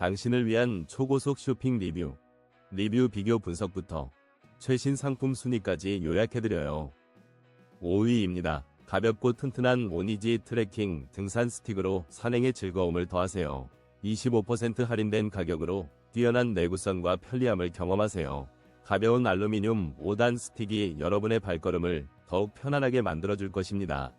당신을 위한 초고속 쇼핑 리뷰, 리뷰 비교 분석부터 최신 상품 순위까지 요약해드려요. 5위입니다. 가볍고 튼튼한 오니지 트레킹 등산 스틱으로 산행의 즐거움을 더하세요. 25% 할인된 가격으로 뛰어난 내구성과 편리함을 경험하세요. 가벼운 알루미늄 5단 스틱이 여러분의 발걸음을 더욱 편안하게 만들어줄 것입니다.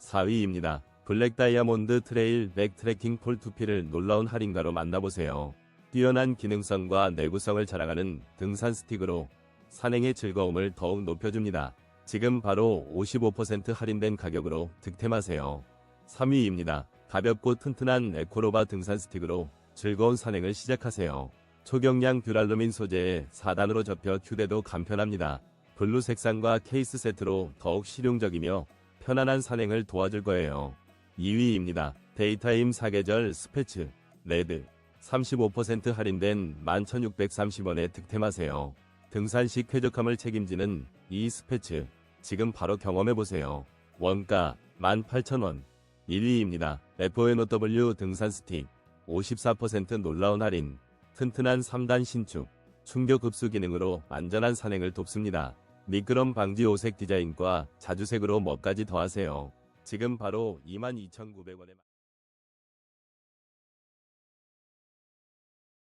4위입니다. 블랙 다이아몬드 트레일 백 트래킹 폴 투피를 놀라운 할인가로 만나보세요. 뛰어난 기능성과 내구성을 자랑하는 등산 스틱으로 산행의 즐거움을 더욱 높여줍니다. 지금 바로 55% 할인된 가격으로 득템하세요. 3위입니다. 가볍고 튼튼한 에코로바 등산 스틱으로 즐거운 산행을 시작하세요. 초경량 듀랄루민 소재의 4단으로 접혀 휴대도 간편합니다. 블루 색상과 케이스 세트로 더욱 실용적이며 편안한 산행을 도와줄 거예요. 2위입니다. 데이타임 사계절 스패츠 레드 35% 할인된 11,630원에 득템하세요. 등산식 쾌적함을 책임지는 이 스패츠 지금 바로 경험해보세요. 원가 18,000원 1위입니다. FONOW 등산 스틱 54% 놀라운 할인 튼튼한 3단 신축 충격 흡수 기능으로 안전한 산행을 돕습니다. 미끄럼 방지 오색 디자인과 자주색으로 멋까지 더하세요. 지금 바로 22,900원에